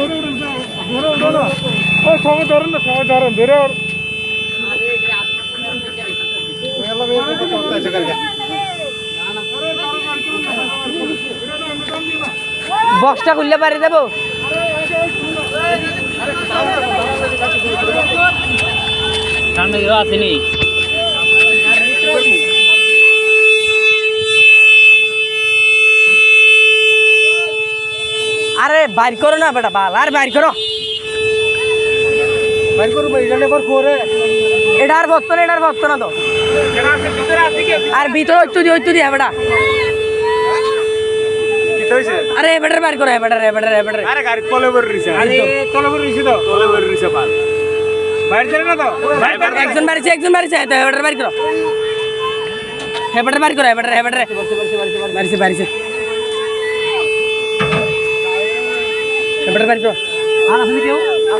ধরে উঠেন ধরে উঠো না ও সবাই খুললে পারি দেবো? ঠান্ডা আসেনি বাইর করো না বেটা বাল আর বাইর করো। এটা আর ভক্ত না এটা আর ভক্ত না তো। আর ভিতরে একটু দিয়ে একটু দিয়ে বেটা। আরে এবারে বাইর করো এবারে এবারে এবারে। আরে গাড়ি তলে বের রইছে। আরে তলে বের রইছে তো? তলে বের রইছে পাল বাইরে চলে না তো? একজন বাড়িছে একজন বাড়িছে তো এবারে বাইর করো। বাইর করো এবারে এবারে। বাড়িছে বাড়িছে এবারে বাইর করো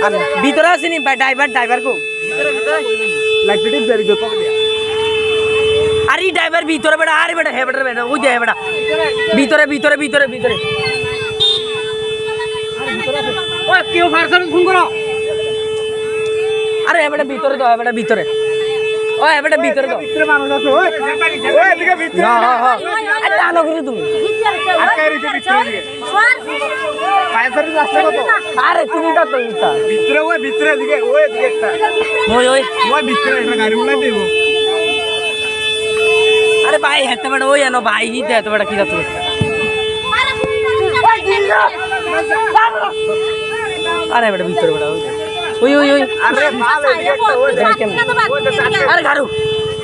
আর ভিতরে আসেনি ড্রাইভার ড্রাইভার কো। লাইট টিপ তো কবে আরে ড্রাইভার ভিতরে বেটা আরে বেটা হে বেটা বেটা ওই যে হে বেটা ভিতরে ভিতরে ভিতরে ভিতরে। ও কেউ ফারসান ফোন করো। আরে হে বেটা ভিতরে তো হে বেটা ভিতরে। ও হে বেটা ভিতরে তো ভিতরে মানুষ আছে ওই। ওই এদিকে ভিতরে। হ্যাঁ হ্যাঁ হ্যাঁ আরে টানো করে তুমি। ভিতরে এদিকে কত আরে তুমি তো তো ইতা ভিতরে ওই ভিতরে এদিকে ওই এদিকে একটা ওই ওই ওই ভিতরে একটা গাড়ি উলাই দেব আরে ভাই হেতে বেটা ওই এনো ভাই হিতে হেতে বেটা কি যাচ্ছে আরে বেটা ভিতরে বেটা ওই ওই ওই আরে মাল এদিকে ওই আরে গাড়ু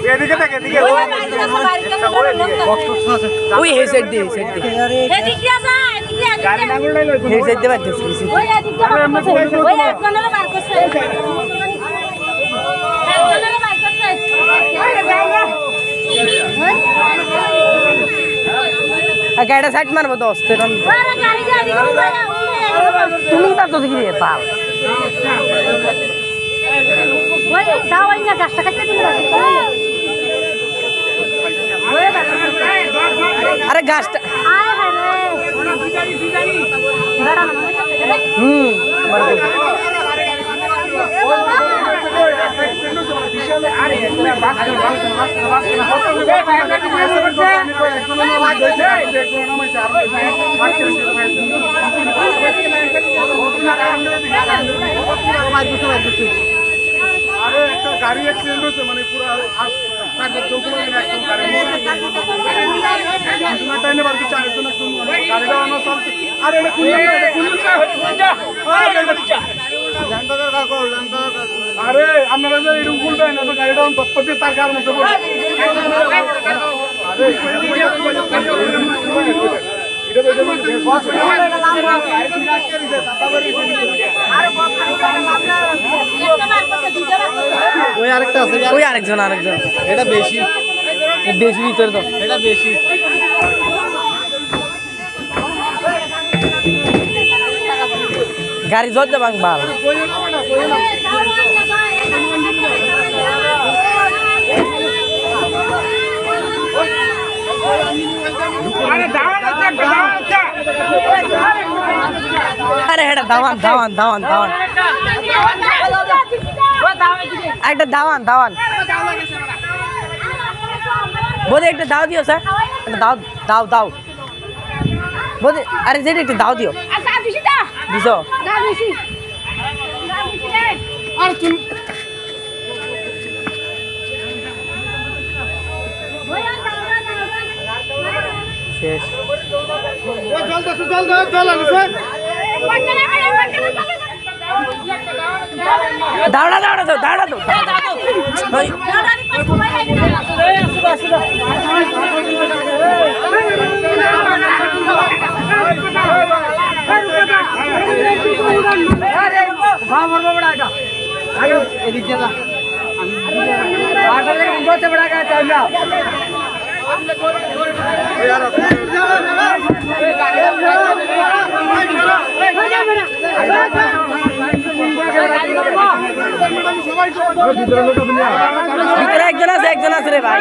এদিকে দেখ এদিকে ওই হে সাইড দিয়ে সাইড দিয়ে গাড়ি গাড়িটা সাইড মারবো অস্তে তুমি তার তো দেখি আরে গাছটা আয় হায় রে হুম। আরে একটা গাড়ি অ্যাক্সিডেন্ট হয়েছে মানে পুরো মানে আরে আপনারা এরকম বলবেন না তো গাড়িটা অন তৎপর তার কারণ হতে আরেকটা আছে ওই আরেকজন আরেকজন এটা বেশি বেশি ভিতরে তো এটা বেশি। গাড়ি জোর দেবাং বাল। আরে এটা দাওয়ান দাওয়ান দাওয়ান দাওয়ান। একটা দাওয়ান দাওয়ান। বোধে একটা দাও দিও স্যার। একটা দাও দাও দাও। বোধে আরে যেটা একটা দাও দিও। দিছো শেষ। চলতে চল আনছে দাওড়া দাওড়া তো দাওড়া তো একজন আছে একজন আছে রে ভাই।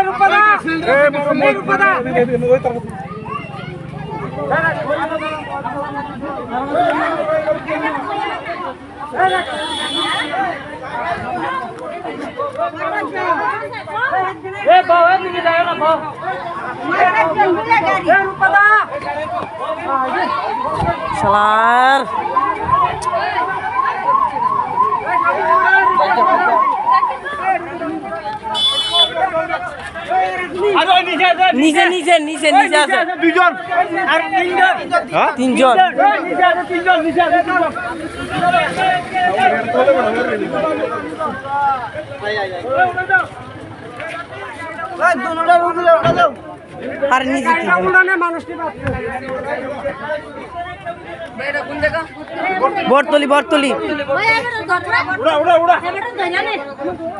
রূপদা রূপদা। এ বাবা তুমি যাও না বাবা শালার আরে ওই নিচে নিচে নিচে নিচে নিচে আছে। দুইজন। আর তিনজন। তিনজন। ওই নিচে আছে আর তিনজন বরতলি বরতলি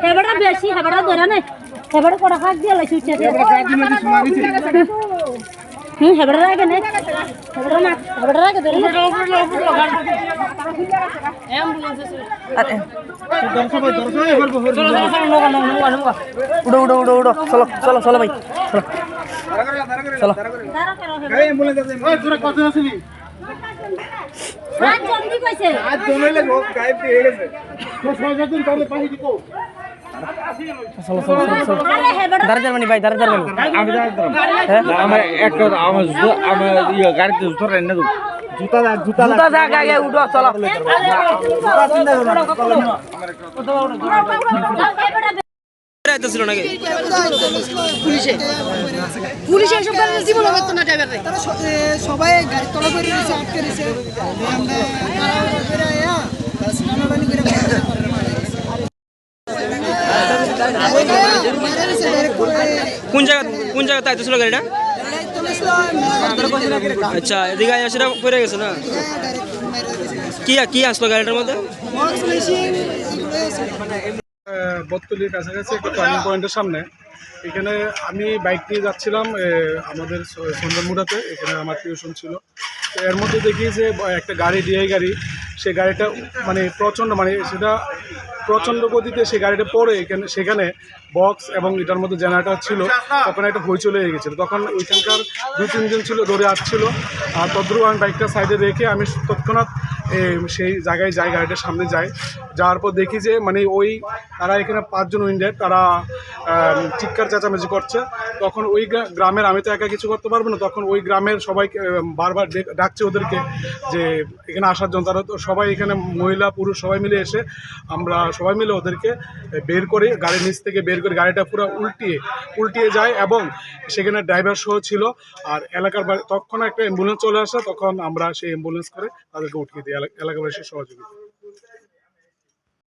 হেবাটা বেশি হেবাটা ধরে নে হেবাটা করা? হাত দিয়ে লাইছি উঠছে হুম হেবাটা রাখে নে উড়ো উড়ো উড়ো উড়ো। চলো চলো চলো, ভাই। চলো। জুতা ইয়ে দা জুতা জুতা যাক আগে উঠো চলো জুতা চিন্তা করো না চলো না হেবাটা ছিল নাকি? পুলিশে। এসব করে জীবন করতো না ড্রাইভার তারা সবাই গাড়ি তলা করে দিয়েছে আটকে করে কোন জায়গা কোন জায়গাতে আইতেছিল গাড়িটা? আচ্ছা এদিকে সেটা পড়ে গেছে না? গেছে। কি কি আসলো গাড়িটার মধ্যে? বত্তলির কাছাকাছি একটা টার্নিং পয়েন্টের সামনে। এখানে আমি বাইক নিয়ে যাচ্ছিলাম আমাদের সন্ধ্যামুড়াতে এখানে আমার টিউশন ছিল। তো এর মধ্যে দেখি যে একটা গাড়ি ডিআই গাড়ি। সে গাড়িটা মানে প্রচণ্ড মানে সেটা প্রচণ্ড গতিতে সে গাড়িটা পড়ে, এখানে সেখানে বক্স এবং এটার মধ্যে জেনারেটার ছিল, তখন একটা হইচলে হয়ে গেছিল। তখন ওইখানকার দু তিনজন ছিল, দৌড়ে আসছিল। আর তদ্রু আমি বাইকটা সাইডে রেখে আমি তৎক্ষণাৎ সেই জায়গায় যাই, গাড়িটার সামনে যাই। যাওয়ার পর দেখি যে মানে ওই, তারা এখানে পাঁচজন উইন্ডেড তারা চিৎকার চেঁচামেচি করছে। তখন ওই গ্রামের, আমি তো একা কিছু করতে পারব না, তখন ওই গ্রামের সবাইকে বারবার ডেক- ডাকছে ওদেরকে যে, এখানে আসার জন্য। তারা তো সবাই এখানে মহিলা, পুরুষ সবাই মিলে এসে আমরা সবাই মিলে ওদেরকে বের করে গাড়ির নিচ থেকে বের করে গাড়িটা পুরো উল্টিয়ে উল্টিয়ে যায় এবং সেখানে ড্রাইভার সহ ছিল। আর এলাকার বাড়ি তখন একটা অ্যাম্বুলেন্স চলে আসে, তখন আমরা সেই অ্যাম্বুলেন্স করে তাদেরকে উঠিয়ে দিই। এলা- এলাকাবাসীর সহযোগিতা